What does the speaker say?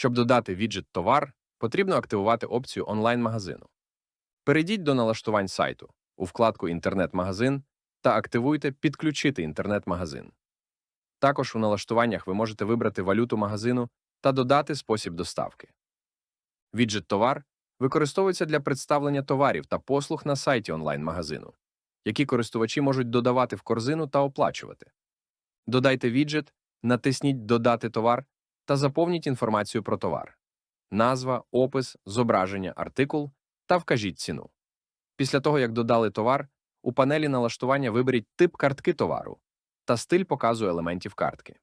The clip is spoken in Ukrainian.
Щоб додати віджит товар, потрібно активувати опцію онлайн-магазину. Перейдіть до налаштувань сайту у вкладку Інтернет-магазин та активуйте Підключити інтернет-магазин. Також у налаштуваннях ви можете вибрати валюту магазину та додати спосіб доставки. Віджит товар використовується для представлення товарів та послуг на сайті онлайн-магазину, які користувачі можуть додавати в корзину та оплачувати. Додайте віджит, натисніть Додати товар та заповніть інформацію про товар назва, опис, зображення, артикул та вкажіть ціну. Після того, як додали товар, у панелі налаштування виберіть тип картки товару та стиль показу елементів картки.